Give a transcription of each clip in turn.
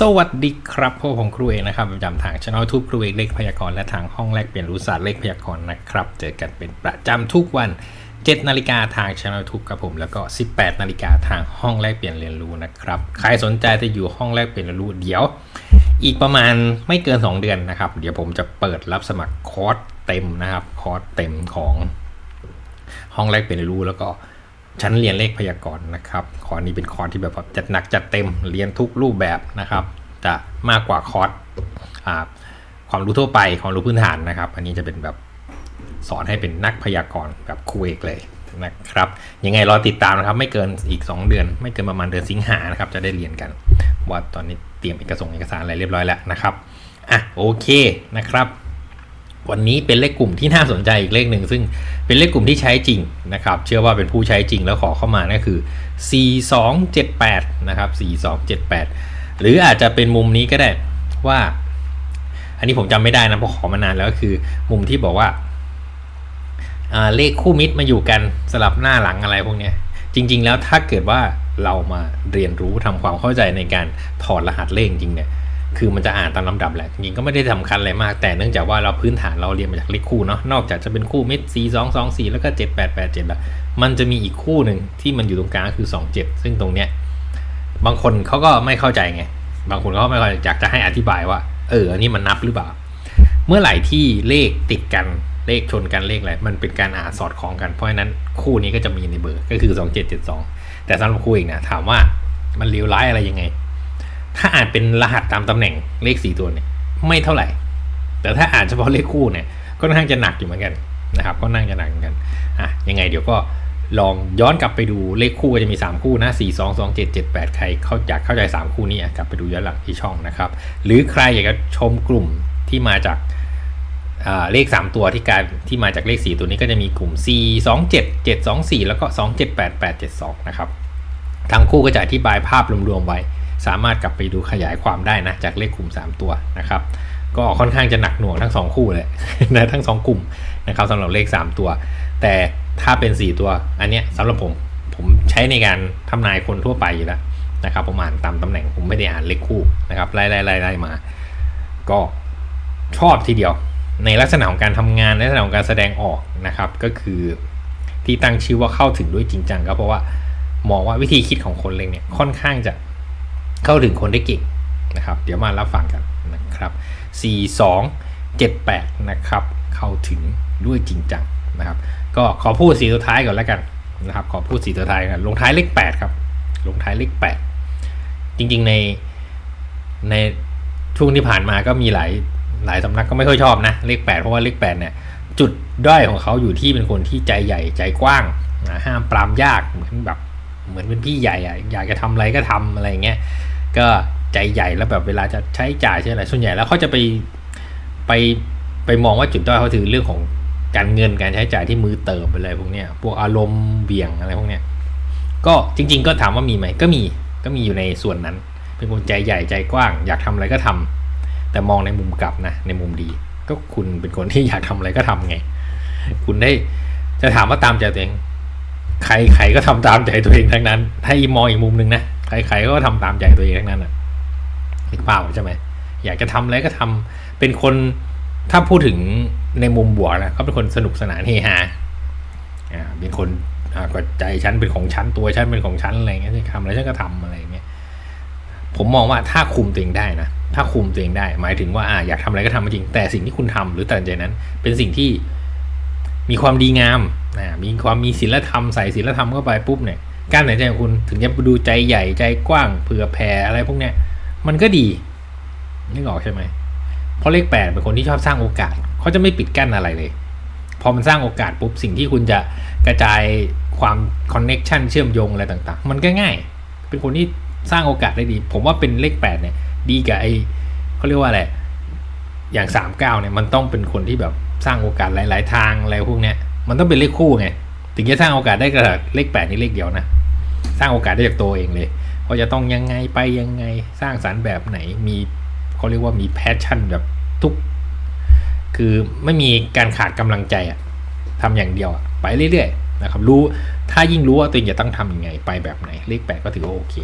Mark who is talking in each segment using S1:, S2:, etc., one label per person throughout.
S1: สวัสดีครับพวกผมครูเอกนะครับประจำทางช่องทูบครูเอกเลขพยากรณ์และทางห้องแรกเปลี่ยนรู้ศาสตร์เลขพยากรณ์นะครับ เจอกันเป็นประจำทุกวัน 7 นาฬิกาทางช่องทูบครับผมแล้วก็ 18 นาฬิกาทางห้องแรกเปลี่ยนเรียนรู้นะครับ ใครสนใจจะอยู่ห้องแรกเปลี่ยนเรียนรู้เดี๋ยว อีกประมาณไม่เกิน 2 เดือนนะครับ เดี๋ยวผมจะเปิดรับสมัครคอร์สเต็มนะครับคอร์สเต็มของห้องแรกเปลี่ยนเรียนรู้แล้วก็ ชั้นเรียนเลขพยากรณ์นะครับคอร์สนี้เป็นคอร์สที่แบบจัดหนักจัดเต็มเรียนทุกรูปแบบนะครับ จะมากกว่าคอร์สความรู้ทั่วไปความรู้พื้นฐานนะครับ อันนี้จะเป็นแบบสอนให้เป็นนักพยากรณ์แบบครูเอกเลยนะครับยังไงรอติดตามนะครับ ไม่เกินอีก 2 เดือน ไม่เกินประมาณเดือนสิงหานะครับ จะได้เรียนกัน ว่าตอนนี้เตรียมเอกสารเอกสารอะไรเรียบร้อยแล้วนะครับอะโอเคนะครับ วันนี้เป็นเลขกลุ่มที่น่าสนใจอีกเลขหนึ่งซึ่งเป็นเลขกลุ่มที่ใช้จริงนะครับ เชื่อว่าเป็นผู้ใช้จริงแล้วขอเข้ามานั่นคือ 4278 นะครับ 4278 หรืออาจจะเป็นมุมนี้ก็ได้ว่า อันนี้ผมจำไม่ได้นะเพราะขอมานานแล้วก็คือ มุมที่บอกว่าาเลขคู่มิตรมาอยู่กันสลับหน้าหลังอะไรพวกนี้จริง ๆ แล้วถ้าเกิดว่าเรามาเรียนรู้ทำความเข้าใจในการถอดรหัสเลขจริงเนี่ย คือมันจะอ่านตามลำดับแหละจริงก็ไม่ได้สำคัญอะไรมาก แต่เนื่องจากว่าเราพื้นฐานเราเรียนมาจากเลขคู่เนาะนอกจากจะเป็นคู่เมิตร4 2 2 4แล้วก็7 8 8 7แล้วมันจะมีอีกคู่หนึ่งที่มันอยู่ตรงกลางคือ2 7ซึ่งตรงเนี้ยบางคนเขาก็ไม่เข้าใจไง บางคนเขาไม่เข้าใจอยากจะให้อธิบายว่า เอออันนี้มันนับหรือเปล่า เมื่อไหร่ที่เลขติดกันเลขชนกันเลขอะไรมันเป็นการอ่านสอดคล้องกันเพราะฉะนั้นคู่นี้ก็จะมีในเบอร์ก็คือ 2772 แต่สำหรับคู่เองนะถามว่ามันเลวร้ายอะไรยังไง ถ้าอ่านเป็นรหัสตามตำแหน่งเลขสี่ตัวเนี่ยไม่เท่าไหร่ แต่ถ้าอ่านเฉพาะเลขคู่เนี่ยก็ค่าจะหนักอยู่เหมือนกันนะครับก็นั่งจะหนักเหมือนกันอะยังไงเดี๋ยวก็ลองย้อนกลับไปดูเลขคู่ก็จะมี 3 คู่นะ 4 2 2 7 7 8 ใครเข้าอยากเข้าใจ 3 คู่นี้กลับไปดูย้อนหลังที่ช่องนะครับ หรือใครอยากจะชมกลุ่มที่มาจากอ่าเลข 3 ตัวที่การที่มาจากเลข 4 ตัวนี้ก็จะมีกลุ่ม 4 2 7 7 2 4 แล้วก็ 2 7 8 8 7 2 นะครับ ทั้งคู่ก็จะอธิบายภาพรวมๆไว้ สามารถกลับไปดูขยายความได้นะจากเลขกลุ่ม 3 ตัวนะครับก็ค่อนข้างจะหนักหน่วงทั้ง 2 คู่เลยนะทั้ง 2 กลุ่มนะครับสำหรับเลข 3 ตัว แต่ถ้าเป็น 4 ตัวอันเนี้ยสำหรับผมผมใช้ในการทำนายคนทั่วไปอยู่แล้วนะครับผมอ่านตามตำแหน่งผมไม่ได้อ่านเลขคู่นะครับไล่ไล่ไล่ไล่มา ก็ชอบทีเดียว ในลักษณะของการทำงานในลักษณะของการแสดงออกนะครับ ก็คือที่ตั้งชื่อว่าเข้าถึงด้วยจริงจังก็เพราะว่ามองว่าวิธีคิดของคนเล็กเนี่ยค่อนข้างจะ เข้าถึงคนได้เก่งนะครับ เดี๋ยวมารับฟังกันนะครับ 4 2 7 8 นะครับ เข้าถึงด้วยจริงจังนะครับ ก็ขอพูดสีตัวท้ายก่อนแล้วกันนะครับ ขอพูดสีตัวท้ายกันลงท้ายเลข 8 ครับ ลงท้ายเลข 8 จริงๆในในช่วงที่ผ่านมาก็มีหลายหลายสำนักก็ไม่ค่อยชอบนะเลข 8 เพราะว่าเลข 8 เนี่ยจุดด้อยของเขาอยู่ที่เป็นคนที่ใจใหญ่ใจกว้างนะห้ามปรามยากเหมือนแบบเหมือนเป็นพี่ใหญ่อะอยากจะทำอะไรก็ทำอะไรเงี้ย ก็ใจใหญ่แล้วแบบเวลาจะใช้จ่ายใช่ไหมส่วนใหญ่แล้วเขาจะไปไปไปมองว่าจุดด้อยเขาถือเรื่องของการเงินการใช้จ่ายที่มือเติบอะไรพวกเนี้ยพวกอารมณ์เบี่ยงอะไรพวกเนี้ยก็จริง ๆ ก็ถามว่ามีไหมก็มีก็มีอยู่ในส่วนนั้น เป็นคนใจใหญ่ใจกว้าง อยากทำอะไรก็ทำแต่มองในมุมกลับนะในมุมดี ก็คุณเป็นคนที่อยากทำอะไรก็ทำไง คุณได้จะถามว่าตามใจตัวเอง ใครใครก็ทำตามใจตัวเองทั้งนั้น ถ้าอีมองอีกมุมหนึ่งนะ ใครใครก็ทำตามใจตัวเองทั้งนั้นอะนึกภาพออกใช่ไหมอยากจะทำอะไรก็ทำเป็นคนถ้าพูดถึงในมุมบวกนะเขาเป็นคนสนุกสนานเฮฮาอ่าเป็นคนอ่าก็ใจฉันเป็นของฉันตัวฉันเป็นของฉันอะไรเงี้ยทำอะไรฉันก็ทำอะไรเงี้ยผมมองว่าถ้าคุมตัวเองได้นะถ้าคุมตัวเองได้ หมายถึงว่าอะอยากทำอะไรก็ทำจริง แต่สิ่งที่คุณทำหรือตัดใจนั้น เป็นสิ่งที่มีความดีงามอ่ามีความมีศีลธรรมใส่ศีลธรรมเข้าไปปุ๊บเนี่ย การตัดสินใจของคุณถึงจะดูใจใหญ่ใจกว้างเผื่อแผ่อะไรพวกเนี้ย มันก็ดีนึกออกใช่ไหมเพราะเลขแปดเป็นคนที่ชอบสร้างโอกาสเขาจะไม่ปิดกั้นอะไรเลย พอมันสร้างโอกาสปุ๊บสิ่งที่คุณจะกระจายความคอนเน็กชันเชื่อมโยงอะไรต่างๆ มันก็ง่าย เป็นคนที่สร้างโอกาสได้ดี ผมว่าเป็นเลขแปดเนี่ย ดีกับไอเขาเรียกว่าอะไรอย่างสามเก้าเนี่ยมันต้องเป็นคนที่แบบสร้างโอกาสหลาย ๆ ทางอะไรพวกเนี้ยมันต้องเป็นเลขคู่ไง ถึงจะสร้างโอกาสได้กระเลขแปดนี่เลขเดียวนะ สร้างโอกาสได้จากตัวเองเลยว่าจะต้องยังไงไปยังไงสร้างสารรค์แบบไหนมีเขาเรียกว่ามีแพชชั่นแบบทุก คือไม่มีการขาดกำลังใจอะทำอย่างเดียวอะไปเรื่อยๆนะครับรู้ถ้ายิ่งรู้ว่าตัวเองจะต้องทำยังไง ไปแบบไหน เลขแปดก็ถือว่าโอเค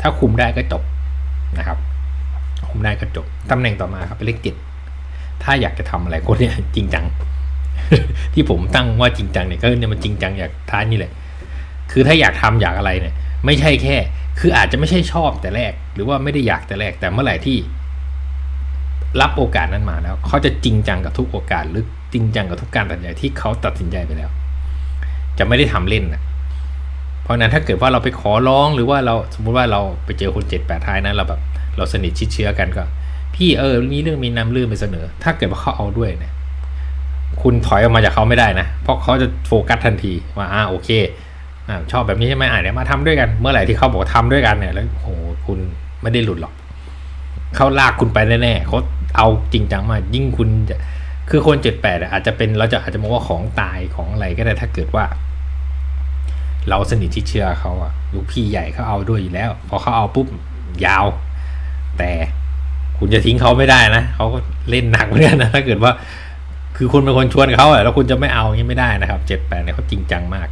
S1: ถ้าคุมได้ก็จบนะครับโผมได้ก็จบตำแหน่งต่อมาครับเป็นเลขเจ็ดถ้าอยากจะทำอะไรคนเนี้ยจริงจัง ที่ผมตั้งว่าจริงจังเนี่ยก็เนี่ยมันจริงจังอยากท้ายนี่แหละ คือถ้าอยากทำอยากอะไรเนี่ย ไม่ใช่แค่ คืออาจจะไม่ใช่ชอบแต่แรก หรือว่าไม่ได้อยากแต่แรกแต่เมื่อไหร่ที่ รับโอกาสนั้นมาแล้ว เขาจะจริงจังกับทุกโอกาส หรือจริงจังกับทุกการตัดสินใจที่เขาตัดสินใจไปแล้ว จะไม่ได้ทำเล่นนะเพราะนั้นถ้าเกิดว่าเราไปขอร้องหรือว่าเราสมมุติว่าเราไปเจอคนเจ็ดแปดท้ายนะเราแบบเราสนิทชิดเชื้อกันก็ พี่เออมีเรื่องมีนำเรื่องไปเสนอ ถ้าเกิดว่าเขาเอาด้วยเนี่ย คุณถอยออกมาจากเขาไม่ได้นะ เพราะเขาจะโฟกัสทันทีว่าอ่าโอเคอ่าชอบแบบนี้ใช่ไหมอ่าเดี๋ยวมาทำด้วยกัน เมื่อไหร่ที่เขาบอกทำด้วยกันเนี่ยแล้วโหคุณไม่ได้หลุดหรอกเขาลากคุณไปแน่ๆเขาเอาจริงจังมากยิ่งคุณจะคือคนเจ็ดแปดอาจจะเป็นเราจะอาจจะมองว่าของตายของอะไรก็ได้ถ้าเกิดว่า เราสนิทที่เชื่อเขาอะลูกพี่ใหญ่เขาเอาด้วยอยู่แล้ว พอเขาเอาปุ๊บยาว แต่คุณจะทิ้งเขาไม่ได้นะเขาก็เล่นหนักเหมือนกันนะถ้าเกิดว่า คือคุณเป็นคนชวนเขาอะแล้วคุณจะไม่เอาอย่างนี้ไม่ได้นะครับเจ็ดแปดเนี่ยเขาจริงจังมาก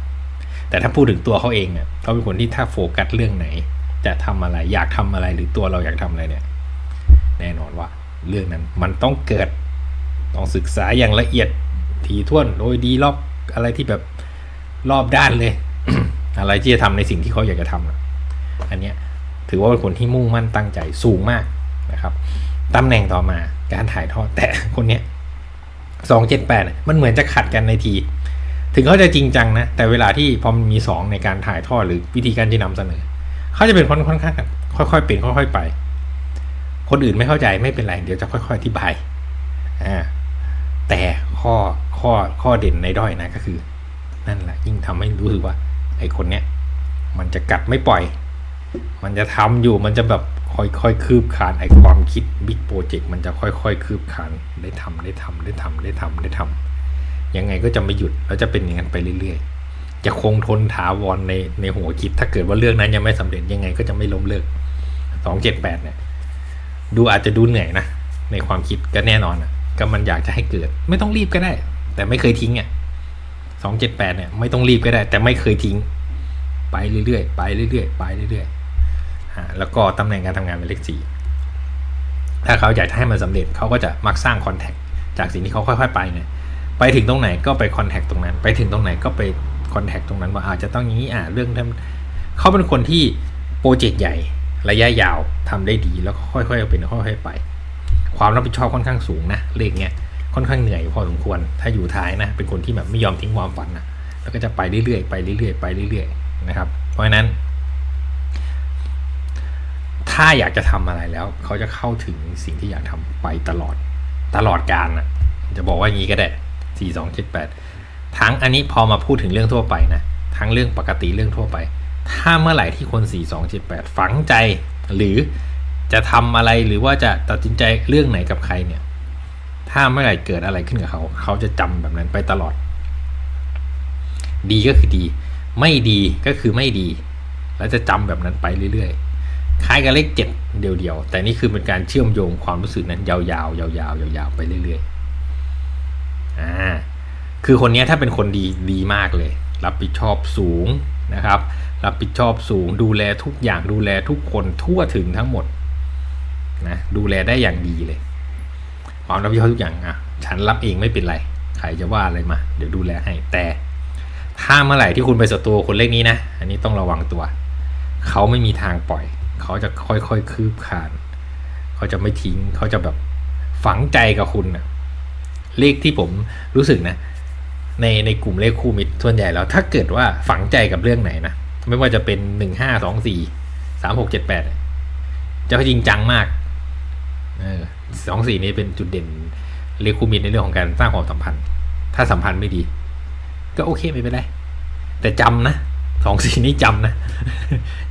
S1: แต่ถ้าพูดถึงตัวเขาเองเนี่ยเขาเป็นคนที่ถ้าโฟกัสเรื่องไหน จะทำอะไรอยากทำอะไรหรือตัวเราอยากทำอะไรเนี่ย แน่นอนว่า เรื่องนั้นมันต้องเกิดต้องศึกษาอย่างละเอียดถี่ถ้วนโดยดีรอบอะไรที่แบบรอบด้านเลย อะไรที่จะทำในสิ่งที่เขาอยากจะทำนะอันเนี้ยถือว่าเป็นคนที่มุ่งมั่นตั้งใจสูงมากนะครับตำแหน่งต่อมาการถ่ายทอดแต่คนเนี้ย สองเจ็ดแปดมันเหมือนจะขัดกันในที ถึงเขาจะจริงจังนะ แต่เวลาที่พอมันมีสองในการถ่ายทอดหรือวิธีการที่นำเสนอ เขาจะเป็นคนค่อนข้างค่อยๆเป็นค่อยๆไป คนอื่นไม่เข้าใจไม่เป็นไรเดี๋ยวจะค่อยๆอธิบายอ่าแต่ข้อข้อข้อเด่นในด้อยนะก็คือ นั่นแหละยิ่งทำให้รู้สึกว่า ไอ้คนเนี้ยมันจะกัดไม่ปล่อย มันจะทำอยู่มันจะแบบ ค่อยๆคืบคานไอความคิดบิ๊กโปรเจกต์มันจะค่อยๆคืบคานได้ทำได้ทำได้ทำได้ทำได้ทำยังไงก็จะไม่หยุดแล้วจะเป็นอย่างนั้นไปเรื่อยๆ จะคงทนถาวรในในหัวคิด ถ้าเกิดว่าเรื่องนั้นยังไม่สำเร็จยังไงก็จะไม่ล้มเลิกสองเจ็ดแปดเนี่ย ดูอาจจะดูเหนื่อยนะในความคิดก็แน่นอนนะก็มันอยากจะให้เกิด ไม่ต้องรีบก็ได้ แต่ไม่เคยทิ้งอะสองเจ็ดแปดเนี่ยไม่ต้องรีบก็ได้ แต่ไม่เคยทิ้ง ไปเรื่อยๆไปเรื่อยๆไปเรื่อยๆ แล้วก็ตำแหน่งการทำงานเป็นเลขสี่ถ้าเขาอยากให้มันสำเร็จเขาก็จะมักสร้างคอนแทคจากสิ่งที่เขาค่อย ๆ ไปเนี่ยไปถึงตรงไหนก็ไปคอนแทคตรงนั้น ไปถึงตรงไหนก็ไปคอนแทคตรงนั้นว่าอาจจะต้องอย่างนี้อ่าเรื่องทำเขาเป็นคนที่โปรเจกต์ใหญ่ระยะยาวทำได้ดีแล้วก็ค่อยๆเป็นค่อยๆไป ความรับผิดชอบค่อนข้างสูงนะเลขเนี้ยค่อนข้างเหนื่อยพอสมควร ถ้าอยู่ท้ายนะ เป็นคนที่แบบไม่ยอมทิ้งความฝันนะแล้วก็จะไปเรื่อยๆไปเรื่อยๆไปเรื่อยๆนะครับ เพราะฉะนั้น ถ้าอยากจะทำอะไรแล้วเขาจะเข้าถึงสิ่งที่อยากทำไปตลอดตลอดการนะจะบอกว่าอย่างนี้ก็ได้สี่สองเจ็ดแปดทั้งอันนี้พอมาพูดถึงเรื่องทั่วไปนะทั้งเรื่องปกติเรื่องทั่วไป ถ้าเมื่อไหร่ที่คน4 2 7 8ฝังใจ หรือจะทำอะไรหรือว่าจะตัดสินใจเรื่องไหนกับใครเนี่ย ถ้าเมื่อไหร่เกิดอะไรขึ้นกับเขา เขาจะจำแบบนั้นไปตลอด ดีก็คือดี ไม่ดีก็คือไม่ดี แล้วจะจำแบบนั้นไปเรื่อยๆ คล้ายกับเลขเจ็ดเดียวๆ แต่นี่คือเป็นการเชื่อมโยงความรู้สึกนั้น ยาวๆ ยาวๆ ยาวๆ ไปเรื่อยๆ อ่า คือคนนี้ถ้าเป็นคนดีดีมากเลย รับผิดชอบสูงนะครับ รับผิดชอบสูง ดูแลทุกอย่าง ดูแลทุกคนทั่วถึงทั้งหมดนะ ดูแลได้อย่างดีเลย ความรับผิดชอบทุกอย่างอะ ฉันรับเองไม่เป็นไร ใครจะว่าอะไรมา เดี๋ยวดูแลให้ แต่ถ้าเมื่อไหร่ที่คุณไปศัตรูคนเลขนี้นะ อันนี้ต้องระวังตัว เขาไม่มีทางปล่อย เขาจะค่อยๆคคืบคาน เขาจะไม่ทิ้ง เขาจะแบบฝังใจกับคุณนะเลขที่ผมรู้สึกนะ ในในกลุ่มเลขคู่มิตรส่วนใหญ่แล้ว ถ้าเกิดว่าฝังใจกับเรื่องไหนนะ ไม่ว่าจะเป็นหนึ่งห้าสองสี่สามหกเจ็ดแปดจะจริงจังมากเออสองสี่นี้เป็นจุดเด่นเลขคู่มิตรในเรื่องของการสร้างความสัมพันธ์ ถ้าสัมพันธ์ไม่ดี ก็โอเคไม่เป็นไร แต่จำนะ สองสี่นี้จำนะ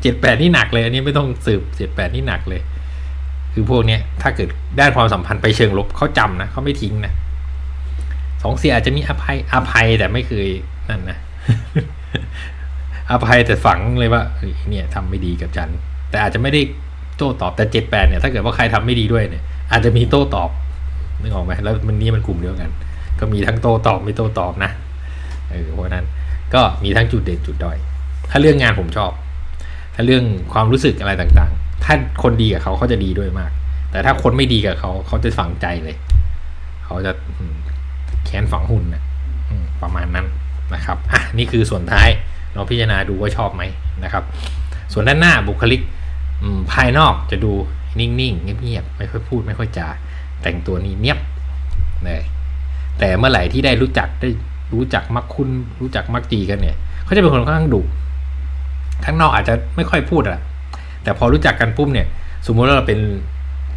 S1: เจ็ดแปดนี่หนักเลย อันนี้ไม่ต้องสืบเจ็ดแปดนี่หนักเลย คือพวกเนี้ยถ้าเกิดด้านความสัมพันธ์ไปเชิงลบเขาจำนะเขาไม่ทิ้งนะสองสียอาจจะมีอภัยอภัยแต่ไม่เคยนั่นนะอภัยแต่ฝังเลยว่าเฮ้นี่ยทำไม่ดีกับฉันแต่อาจจะไม่ได้โต้ตอบแต่เจ็ดแปดเนี่ยถ้าเกิดว่าใครทำไม่ดีด้วยเนี่ย อาจจะมีโต้ตอบนึกออกไหมแล้วมันนี่มันกลุ่มเดียวกัน ก็มีทั้งโต้ตอบไม่โต้ตอบนะเออเพราะนั้นก็มีทั้งจุดเด่นจุดด้อย ถ้าเรื่องงานผมชอบ ถ้าเรื่องความรู้สึกอะไรต่างๆ ถ้าคนดีกับเขาเขาจะดีด้วยมาก แต่ถ้าคนไม่ดีกับเขาเขาจะฝังใจเลย เขาจะแค้นฝังหุ่นนะประมาณนั้นนะครับอะนี่คือส่วนท้ายเราพิจารณาดูว่าชอบไหมนะครับ ส่วนด้านหน้าบุคลิกภายนอกจะดูนิ่งๆเงียบๆไม่ค่อยพูดไม่ค่อยจาแต่งตัวนี้เนียบเลยแต่เมื่อไหร่ที่ได้รู้จักได้รู้จักมักคุ้นรู้จักมักจีกันเนี่ยเขาจะเป็นคนค่อนข้างดุ ข้างนอกอาจจะไม่ค่อยพูดอะแต่พอรู้จักกันปุ๊บเนี่ย สมมติว่าเราเป็น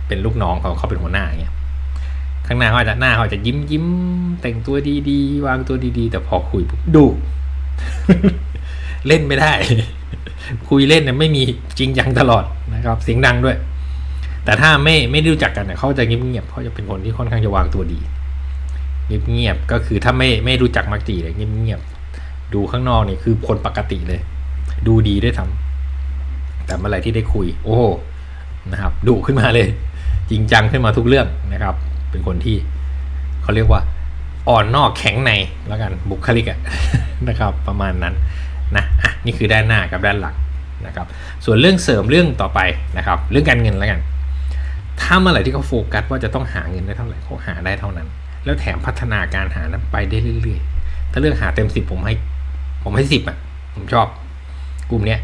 S1: เป็นลูกน้องเขาเขาเป็นหัวหน้าอย่างเงี้ยข้างหน้าเขาอาจจะหน้าเขาอาจจะยิ้มยิ้มแต่งตัวดีๆวางตัวดีๆ แต่พอคุยดุเล่นไม่ได้ คุยเล่นเนี่ยไม่มีจริงจังตลอดนะครับ เสียงดังด้วย แต่ถ้าไม่ไม่ได้รู้จักกันเนี่ยเขาจะเงียบๆเขาจะเป็นคนที่ค่อนข้างจะวางตัวดีเงียบๆก็คือถ้าไม่ไม่รู้จักมักจีเลยเงียบๆดูข้างนอกเนี่ยคือคนปกติเลย ดูดีด้วยทำแต่เมื่อไรที่ได้คุย โอ้นะครับดุขึ้นมาเลย จริงจังขึ้นมาทุกเรื่องนะครับ เป็นคนที่เขาเรียกว่าอ่อนนอกแข็งในแล้วกันบุคลิกะนะครับ ประมาณนั้นนะอะนี่คือด้านหน้ากับด้านหลังนะครับ ส่วนเรื่องเสริมเรื่องต่อไปนะครับ เรื่องการเงินแล้วกัน ถ้าเมื่อไหร่ที่เขาโฟกัสว่าจะต้องหาเงินได้เท่าไหร่เขาหาได้เท่านั้น แล้วแถมพัฒนาการหานั้นไปได้เรื่อยๆ ถ้าเรื่องหาเต็มสิบผมให้ ผมให้สิบอะผมชอบ กลุ่มเนี้ย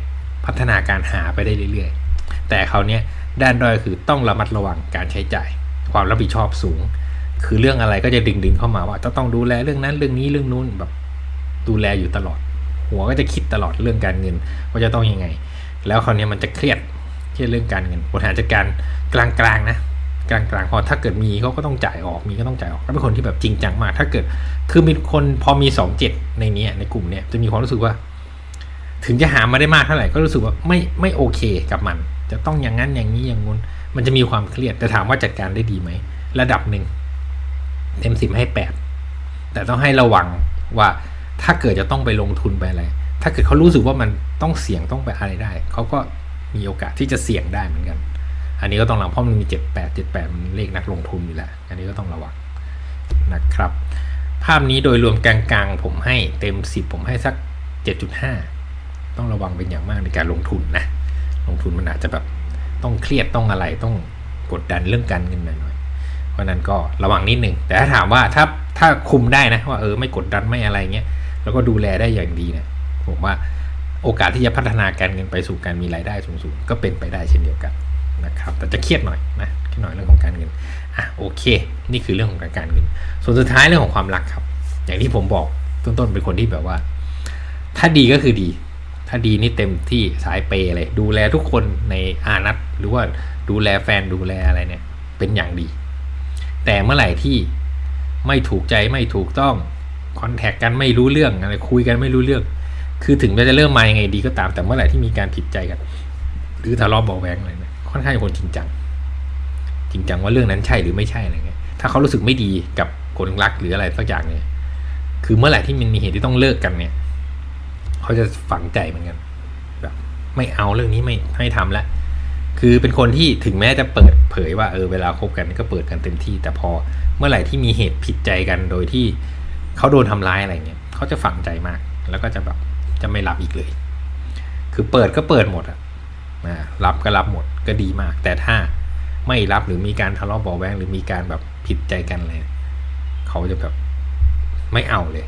S1: พัฒนาการหาไปได้เรื่อยๆ แต่เขาเนี้ยด้านด้อยคือต้องระมัดระวังการใช้จ่าย ความรับผิดชอบสูง คือเรื่องอะไรก็จะดึงดึงๆเข้ามาว่าจะต้องดูแลเรื่องนั้นเรื่องนี้เรื่องนู้นแบบดูแลอยู่ตลอด หัวก็จะคิดตลอดเรื่องการเงินว่าจะต้องยังไง แล้วคราวเนี้ยมันจะเครียดเครียดเรื่องการเงินบริหารจัดการกลางๆนะกลางๆพอถ้าเกิดมีเขาก็ต้องจ่ายออกมีก็ต้องจ่ายออกแล้วเป็นคนที่แบบจริงจังมาก ถ้าเกิดคือมีคนพอมีสองเจ็ดในนี้ในกลุ่มเนี้ยจะมีความรู้สึกว่า ถึงจะหามาได้มากเท่าไหร่ก็รู้สึกว่าไม่ไม่โอเคกับมัน จะต้องอย่างนั้นอย่างนี้อย่างงู้น มันจะมีความเครียดแต่ถามว่าจัดการได้ดีไหม ระดับหนึ่งเต็มสิบให้แปดแต่ต้องให้ระวังว่าถ้าเกิดจะต้องไปลงทุนไปอะไร ถ้าเกิดเขารู้สึกว่ามันต้องเสี่ยงต้องไปอะไรได้ เขาก็มีโอกาสที่จะเสี่ยงได้เหมือนกัน อันนี้ก็ต้องระวังเพราะมันมีเจ็ดแปดเจ็ดแปดมันเลขนักลงทุนอยู่แล้ว อันนี้ก็ต้องระวังนะครับ ภาพนี้โดยรวมกลางๆ ผมให้เต็มสิบผมให้สักเจ็ดจุดห้า ต้องระวังเป็นอย่างมากในการลงทุนนะ ลงทุนมันอาจจะแบบต้องเครียดต้องอะไรต้องกดดันเรื่องการเงินหน่อยๆเพราะนั้นก็ระวังนิดนึง แต่ถ้าถามว่าถ้าถ้าคุมได้นะว่าเออไม่กดดันไม่อะไรเงี้ยแล้วก็ดูแลได้อย่างดีเนี่ยผมว่าโอกาสที่จะพัฒนาการเงินไปสู่การมีรายได้สูงๆ ก็เป็นไปได้เช่นเดียวกันนะครับแต่จะเครียดหน่อยนะเครียดหน่อยเรื่องของการเงินอะโอเค นี่คือเรื่องของการการเงิน ส่วนสุดท้ายเรื่องของความรักครับ อย่างที่ผมบอกต้นๆเป็นคนที่แบบว่า ถ้าดีก็คือดี ถ้าดีนี่เต็มที่สายเปย์เลย ดูแลทุกคนในอานัตหรือว่าดูแลแฟนดูแลอะไรเนี่ย เป็นอย่างดี แต่เมื่อไหร่ที่ไม่ถูกใจไม่ถูกต้องคอนแทคกันไม่รู้เรื่องอะไรคุยกันไม่รู้เรื่อง คือถึงจะเริ่มมายังไงดีก็ตามแต่เมื่อไหร่ที่มีการผิดใจกัน หรือทะเลาะเบาแวงอะไรเนี่ยค่อนข้างคนจริงจัง จริงจังว่าเรื่องนั้นใช่หรือไม่ใช่อะไรเงี้ยถ้าเขารู้สึกไม่ดีกับคนรักหรืออะไรสักอย่างเนี่ยคือเมื่อไหร่ที่มันมีเหตุที่ต้องเลิกกันเนี่ย เขาจะฝังใจเหมือนกันแบบไม่เอาเรื่องนี้ไม่ให้ทำละคือเป็นคนที่ถึงแม้จะเปิดเผยว่าเออเวลาคบกันก็เปิดกันเต็มที่ แต่พอเมื่อไหร่ที่มีเหตุผิดใจกันโดยที่เขาโดนทำร้ายอะไรเงี้ยเขาจะฝังใจมาก แล้วก็จะแบบจะไม่รับอีกเลย คือเปิดก็เปิดหมดอะนะรับก็รับหมดก็ดีมาก แต่ถ้าไม่รับหรือมีการทะเลาะเบาแวงหรือมีการแบบผิดใจกันเลยเขาจะแบบไม่เอาเลย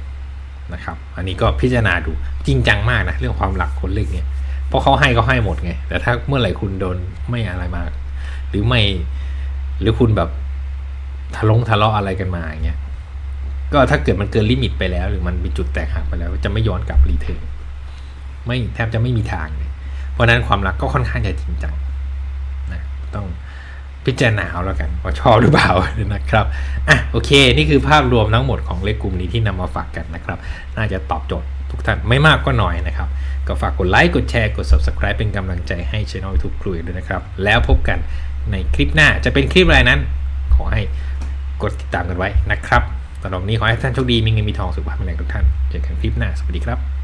S1: นะครับ อันนี้ก็พิจารณาดูจริงจังมากนะเรื่องความรักคนเล็กเนี่ยเพราะเขาให้ก็ให้หมดไง แต่ถ้าเมื่อไหร่คุณโดนไม่อะไรมาหรือไม่หรือคุณแบบทะลงทะเลาะอะไรกันมาอย่างเงี้ยก็ถ้าเกิดมันเกินลิมิตไปแล้ว หรือมันมีจุดแตกหักไปแล้ว จะไม่ย้อนกลับรีเทิร์นไม่แทบจะไม่มีทางเลยเพราะฉะนั้นความรักก็ค่อนข้างจะจริงจังนะต้อง พิจารณาเอาแล้วกันว่าชอบหรือเปล่านะครับอะโอเค นี่คือภาพรวมทั้งหมดของเลขกลุ่มนี้ที่นำมาฝากกันนะครับ น่าจะตอบโจทย์ทุกท่านไม่มากก็น้อยนะครับ ก็ฝากกดไลค์กดแชร์กด subscribe เป็นกำลังใจให้ช่อง YouTube ครูด้วยนะครับ แล้วพบกันในคลิปหน้าจะเป็นคลิปอะไรนั้น ขอให้กดติดตามกันไว้นะครับสำหรับนนี้ขอให้ท่านโชคดีมีเงินมีทองสุขภาพแข็งแรงทุกท่านเจอกันคลิปหน้าสวัสดีครับ